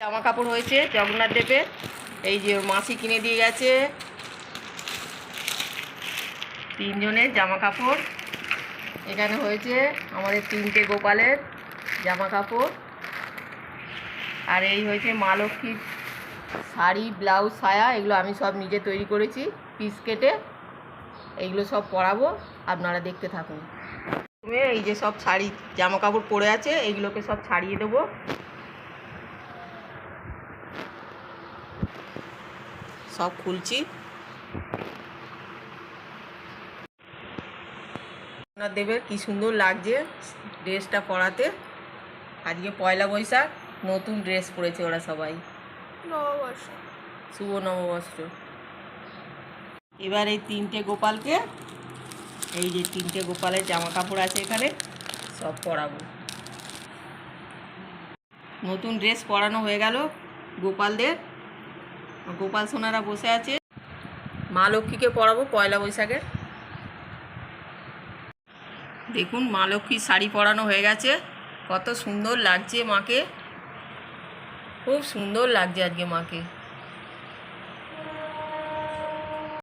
জামা কাপড় হয়েছে, জগন্নাথ দেবের। এই যে মাসি কিনে দিয়ে গেছে। তিনজনের জামা কাপড় এখানে হয়েছে, আমাদের তিনটে গোপালের জামা কাপড় আর এই হয়েছে মা লক্ষ্মীর শাড়ি, ব্লাউজ, সায়া, এগুলো আমি সব নিজে তৈরি করেছি, পিস কেটে। এইগুলো সব পরাবো, আপনারা দেখতে থাকুন। এই যে সব শাড়ি জামা কাপড় পরে আছে, এইগুলোকে সব ছাড়িয়ে দেবো। সব খুলছি। আপনার দেবের কি সুন্দর লাগছে ড্রেসটা পরাতে। আজকে পয়লা বৈশাখ নতুন ড্রেস পরেছে ওরা সবাই। নববর্ষ। শুভ নববর্ষ। এবার এই তিনটে গোপালকে এই যে তিনটে গোপালের জামা কাপড় আছে এখানে সব পরাবো। নতুন ড্রেস পরানো হয়ে গেল গোপালদের। গোপাল সোনারা বসে আছে। মা লক্ষ্মীকে পরাবো পয়লা বৈশাখে দেখুন মা লক্ষ্মীর শাড়ি পরানো হয়ে গেছে। কত সুন্দর লাগছে মাকে। খুব সুন্দর লাগছে আজকে মাকে।